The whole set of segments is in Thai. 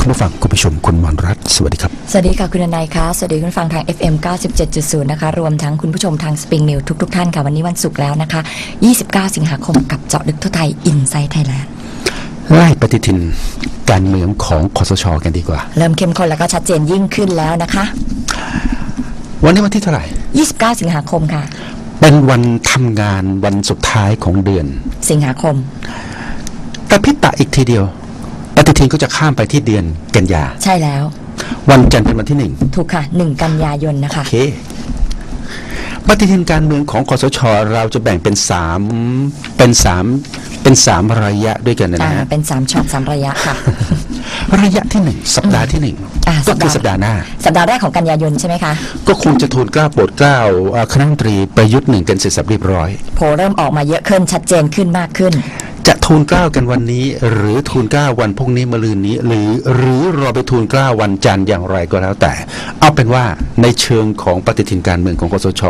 ผู้ชมคุณมรรัตน์สวัสดีครับ สวัสดีค่ะ คุณนายคะสวัสดีคุณฟังทาง FM 97.0 นะคะ รวมทั้งคุณผู้ชมทาง Spring News ทุกๆทท่านค่ะวันนี้วันศุกร์แล้วนะคะ 29 สิงหาคมกับเจาะลึกทั่วไทยอินไซต์ไทยแลนด์ไล่ปฏิทินการเมืองของคอสชกันดีกว่า เริ่มเข้มข้นแล้วก็ชัดเจนยิ่งขึ้นแล้วนะคะ วันนี้วันที่เท่าไหร่ 29 สิงหาคมค่ะ เป็นวันทำงานวันสุดท้ายของเดือน สิงหาคมแต่พิตะอีกทีเดียว ปฏิทินก็จะข้ามไปที่เดือนกันยา ใช่แล้ว วันจันทร์เป็นวันที่หนึ่งถูกค่ะ1กันยายนนะคะโอเคปฏิทินการเมืองของคอสชเราจะแบ่งเป็นสามเป็นสามเป็นสามระยะด้วยกันนะอ่าฮะเป็น3ช็อต3ระยะค่ะ ระยะที่หนึ่งสัปดาห์ที่หนึ่งอ่าก็คือสัสัปปดาดาห์ห์หน้า สัปดาห์แรกของกันยายนใช่ไหมคะ ก็คงจะทูลเกล้าโปรดเกล้าเอ่อคณะรัฐมนตรีประยุทธ์หนึ่งกันเสร็จสับเรียบร้อยโผเริ่มออกมาเยอะขึ้นชัดเจนขึ้นมากขึ้น จะทูลเกล้ากันวันนี้ หรือทูลเกล้าวันพรุ่งนี้มะรืนนี้ หรือหรือรอไปทูลเกล้าวันจันทร์อย่างไรก็แล้วแต่ เอาเป็นว่าในเชิงของปฏิทินการเมืองของคสช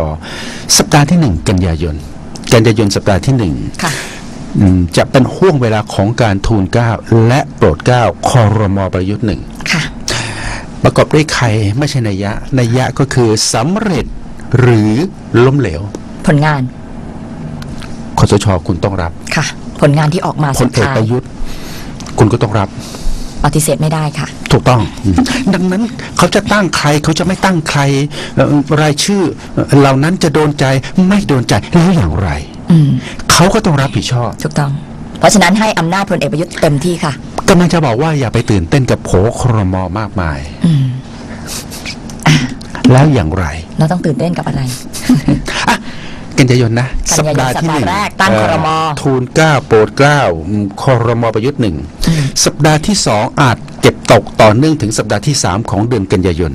สัปดาห์ที่หนึ่งกันยายน กันยายนสัปดาห์ที่หนึ่งค่ะอืมจะเป็นห่วงเวลาของการทูลเกล้าและโปรดเกล้าคอรมอประยุทธ์หนึ่งค่ะประกอบด้วยใครไม่ใช่นัยยะนัยยะก็คือสำเร็จหรือล้มเหลว ผลงานคสชคุณต้องรับค่ะ ผลงานที่ออกมาพสุลดเอกท้ายประยุทธ์ คุณก็ต้องรับ ปฏิเสธไม่ได้ค่ะ ถูกต้องอืมดังนั้นเขาจะตั้งใครเขาจะไม่ตั้งใครเอ่อรายชื่อเอ่อเหล่านั้นจะโดนใจไม่โดนใจแล้วอย่างไรอืม เขาก็ต้องรับผิดชอบถูกต้อง เพราะฉะนั้นให้อำนาจพลเอกประยุทธ์เต็มที่ค่ะ กำลังจะบอกว่าอย่าไปตื่นเต้นกับโผครมมากมาย อืม แล้วอย่างไรเราต้องตื่นเต้นกับอะไร อะ กันยายนนะกันยายนที่หนึ่งสัปดาห์แรกตั้งเอ่อครมทูลเกล้าโปรดเกล้าอืมครมประยุทธ์หนึ่งสัปดาห์ที่สองอาจเก็บตกต่อเนื่องถึงสัปดาห์ที่สามของเดือนกันยายน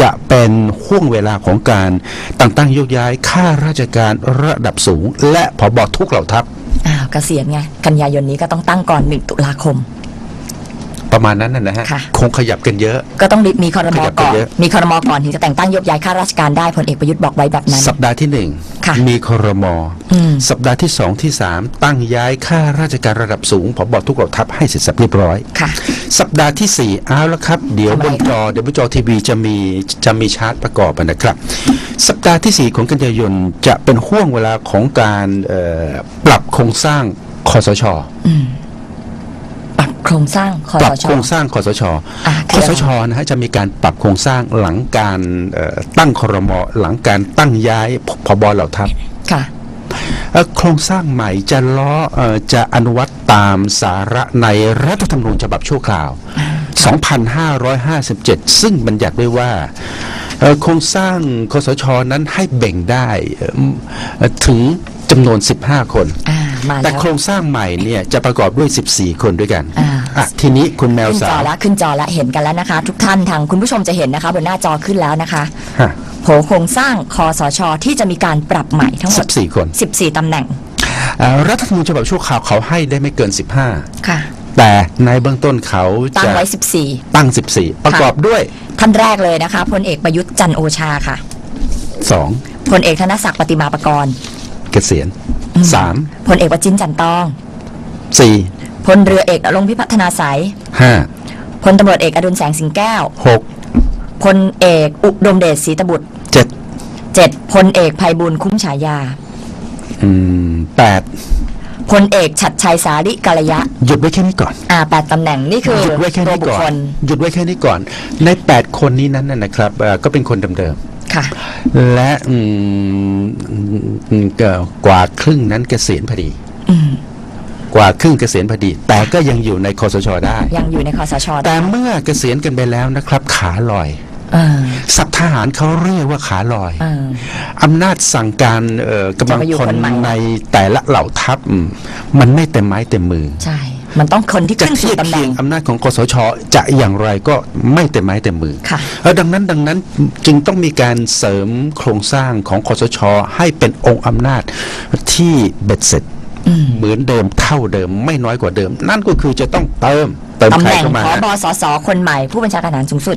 จะเป็นห่วงเวลาของการแต่งตั้งโยกย้ายข้าราชการระดับสูง และผบทุกเหล่าทัพอ้าวเกษียณไงกันยายนนี้ก็ต้องตั้งก่อนหนึ่งตุลาคม ประมาณนั้นนะนะฮะค่ะคงขยับกันเยอะ ก็ต้องมีคอรมขยับไปก่อนเยอะมีคอรมก่อนถึงจะแต่งตั้งยกย้ายข้าราชการได้พลเอกประยุทธ์บอกไว้แบบนั้น สัปดาห์ที่หนึ่งค่ะ มีครมอืมสัปดาห์ที่สองที่สามตั้งย้ายข้าราชการระดับสูงผบทุกเหล่าทัพให้เสร็จสับเรียบร้อยค่ะสัปดาห์ที่สี่เอาละครับ เดี๋ยวทำบไมนจอเดี๋ยวบนจอทีวีจะมีจะมีชาร์ตประกอบนะครับ สัปดาห์ที่สี่ของกันยายนจะเป็นห่วงเวลาของการเอ่อปรับโครงสร้างคอสชอืม ปรับโครงสร้างคอปรับสชโครงสร้างคอสชอะคอสชนะฮะจะมีการปรับโครงสร้างหลังการเอ่อตั้งครมหลังการตั้งย้ายพบเหล่าทัพ ค่ะ เอ่อโครงสร้างใหม่จะล้อเอ่อจะอนุวัตตามสาระในรัฐธรรมนูญฉบับชั่วคราว 2557 ซึ่งบัญญัติไว้ว่าเอ่อโครงสร้างคสชนั้นให้แบ่งได้เอ่อเอ่อถึง จำนวน 15 คน อ่ามาแต่แล้วโครงสร้างใหม่เนี่ยจะประกอบด้วย 14 คนด้วยกันอ่า อะทีนี้คุณแมวขึ้นสาจอวแล้วขึ้นจอแล้วเห็นกันแล้วนะคะ ทุกท่านทางคุณผู้ชมจะเห็นนะคะ บนหน้าจอขึ้นแล้วนะคะฮะโผโครงสร้างคอสชที่จะมีการปรับใหม่ทั้งหมด 14 คน14ตำแหน่งเอ่อรัฐธรรมนูญฉบับชั่วคราวเขาให้ได้ไม่เกิน ค่ะ 15 แต่ในเบื้องต้นเขาตั้งจะไว้ ตั้ง 14 ประกอบด้วย 14 ท่านแรกเลยนะคะพลเอกประยุทธ์จันทร์โอชาค่ะ2 พลเอกธนศักดิ์ปฏิมาประกรณ์ เกษียณสามพลเอกประจินจันทร์ตองสี่พลเรือเอกอลงพิพัฒนาสายห้าพลตำรวจเอกอดุลแสงสิงแก้วหกพลเอกอุดมเดชศรีตบุตรเจ็ดเจ็ดพลเอกภัยบุญคุ้มฉายา อืมแปด พลเอกฉัดชัยสาริกัลยะ หยุดไว้แค่นี้ก่อน อ่าแปดตำแหน่งนี่คือหยุดไว้แค่ตัวนี้บุคก่อคนลหยุดไว้แค่นี้ก่อน ในแปดคนนี้นั้นนะนะครับเอ่อก็เป็นคนเดิมค่ะๆและอืมอืมก็กว่าครึ่งนั้นเกษียณพอดีอืมกว่าครึ่งเกษียณพอดี แต่ก็ยังอยู่ในคอสชได้ ยังอยู่ในคอสชแต่เมื่อเกษียณกันไปแล้วนะครับ ขาลอยเออ สับทหารเขาเรียกว่าขาลอยเอออำนาจสั่งการเอ่อกำลังจะมาอยู่พลคนใหม่ในแต่ละเหล่าทัพอืมมันไม่เต็มไม้เต็มมือใช่มันต้องคนที่จะขึ้นเทีสู่ยบตำแหเคีน่ยงงอำนาจของคสชจะอย่างไรก็ไม่เต็มไม้เต็มมือค่ะเออดังนั้นดังนั้นจึงต้องมีการเสริมโครงสร้างของคสชให้เป็นองค์อำนาจที่เบ็ดเสร็จอืมเหมือนเดิมเท่าเดิมไม่น้อยกว่าเดิม นั่นก็คือจะต้องเติมเติมตำใครแหน่งเข้ามาผบสสคนใหม่ผู้บัญชาการทหารสูงสุด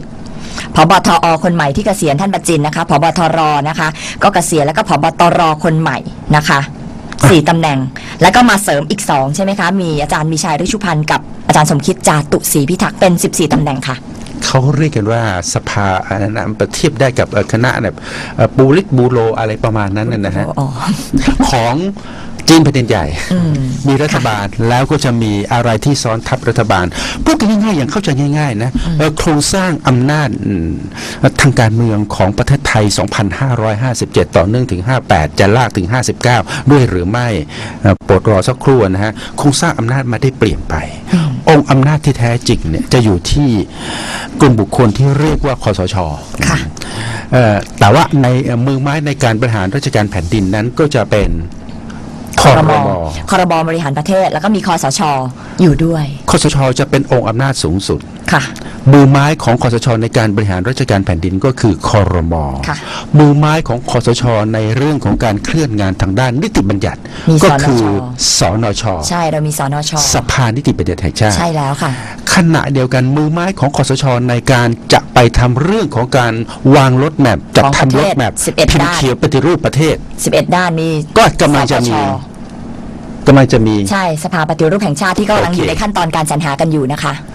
ผบทอคนใหม่ที่เกษียณท่านประจินนะคะผบทรนะคะ ก็เกษียณแล้วก็ผบตรคนใหม่นะคะสี่ตำแหน่ง แล้วก็มาเสริมอีกสองใช่ไหมคะ มีอาจารย์มีชัยฤชุพันธ์กับอาจารย์สมคิดจาตุศรีพิทักษ์เป็น 14 ตำแหน่งค่ะเขาเรียกกันว่าสภาอันนั้นนะเทียบได้กับเอ่อคณะแบบเอ่อปูริตบูโรอะไรประมาณนั้นนะนะฮะอ๋อของ จีนแผ่นดินใหญ่อืมมีรัฐบาลแล้วก็จะมีอะไรที่ซ้อนทับรัฐบาลพูดกันง่ายๆอย่างเข้าใจง่ายๆนะเอ่อโครงสร้างอำนาจอืมทางการเมืองของประเทศไทย 2557 ต่อเนื่องถึง 58 จะลากถึง 59 ด้วยหรือไม่เอ่อโปรดรอสักครู่นะฮะโครงสร้างอำนาจไมาได้เปลี่ยนไป องค์อำนาจที่แท้จริงเนี่ยจะอยู่ที่กลุ่มบุคคลที่เรียกว่าคอสชค่ะเอ่อแต่ว่าในเอ่อมือไม้ในการบริหารราชการแผ่นดินนั้นก็จะเป็น คคออรรมมคอรบบริหารประเทศ แล้วก็มีคอสชอยู่ด้วยคอสชจะเป็นองค์อำนาจสูงสุด ค่ะมือไม้ของคอสชในการบริหารราชการแผ่นดินก็คือคอรมอค่ะมือไม้ของคอสชในเรื่องของการเคลื่อนงานทางด้านนิติบัญญัติมีก็สนชคือสนชใช่เรามีสนชสภานิติบัญญัติแห่งชาติใช่แล้วค่ะ ขณะเดียวกันมือไม้ของคอสชในการจะไปทำเรื่องของการวางรถแมพจัดของประเททำรศถแมพ11พิมด้าพ์นเขียวปฏิรูปประเทศ 11 ด้านมีก็กำลังจะมีสปชกำลังจะมีใช่สภาปฏิรูปแห่งชาติที่กำลังโอเคอยู่ในขั้นตอนการสรรหากันอยู่นะคะเอ่อ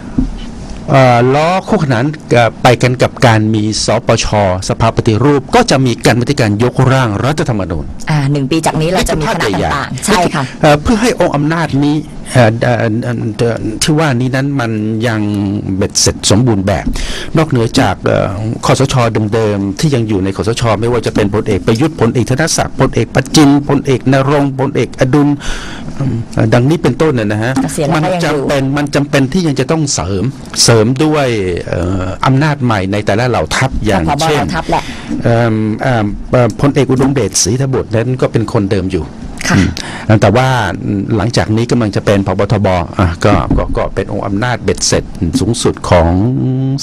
ล้อคู่ขนานกับไปกันกับการมีสปชสภาปฏิรูป ก็จะมีการบัติการยกร่างรัฐธรรมนูญอ่าหนึ่งปีจากนี้เราจะมีคณะใหญ่ๆต่างๆใช่ค่ะเอ่อเพื่อให้องค์อำนาจนี้เอ่อเอ่อเอ่อเอ่อที่ว่านี้นั้นมันยังเบ็ดเสร็จสมบูรณ์แบบ นอกเหนือจากเอ่อคอสชเดิมๆที่ยังอยู่ในคอสช ไม่ว่าจะเป็นพลเอกประยุทธ์พลเอกธนศักดิ์พลเอกประจินพลเอกนรงค์พลเอกอดุลอืมเอ่อ ดังนี้เป็นต้นน่ะนะฮะเกษียณแล้วมัก็ยังอยู่จำเป็นมันจำเป็นที่ยังจะต้องเสริมเสริมด้วยเอ่ออำนาจใหม่ในแต่ละเหล่าทัพอย่างพบเช่นทัพแหละเอิ่มเอิ่มเอ่อพลเอกอุดมเดชศรีธบุตรนั้นก็เป็นคนเดิมอยู่ค่ะอืมแต่ว่าหลังจากนี้กำลังจะเป็นพบทบอะก็ก็ก็เป็นองค์อำนาจเบ็ดเสร็จสูงสุดของ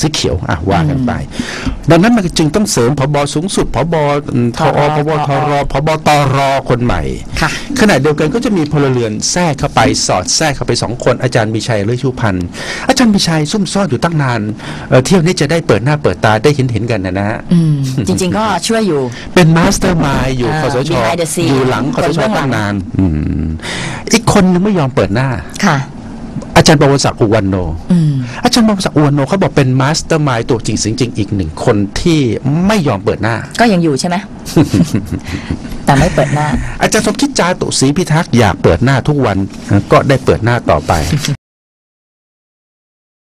สีเขียวอะว่ากันไปดังนั้นมันจึงต้องเสริมพบสูงสุดพบอืมทอพบทรพบตรคนใหม่ค่ะขณะเดียวกันก็จะมีพลเรือนแทรกเข้าไปสอดแทรกเข้าไปสองคนอาจารย์มีชัยเลือชูพันธ์อาจารย์มีชัยซุ่มซ่อนอยู่ตั้งนานเอ่อเที่ยวนี้จะได้เปิดหน้าเปิดตาได้เห็นเห็นๆกันนะนะฮะอืมจริง ๆ ก็ช่วยอยู่ เป็นมาสเตอร์มายอยู่อ่าคอสช behind the scene อยู่หลังคอสคนชเบื้องหลังตั้งนานอืมอีกคนนึงไม่ยอมเปิดหน้าค่ะอาจารย์ประวัติศักดิ์อุวันโน อืม อาจารย์ประวัติศักดิ์อุวันโนเขาบอกเป็นมาสเตอร์มายตัวจริงจริงๆอีกหนึ่งคนที่ไม่ยอมเปิดหน้า ก็ยังอยู่ใช่ไหมแต่ไม่เปิดหน้า อาจารย์สมคิดจาตุศรีพิทักษ์อยากเปิดหน้าทุกวันก็ได้เปิดหน้าต่อไป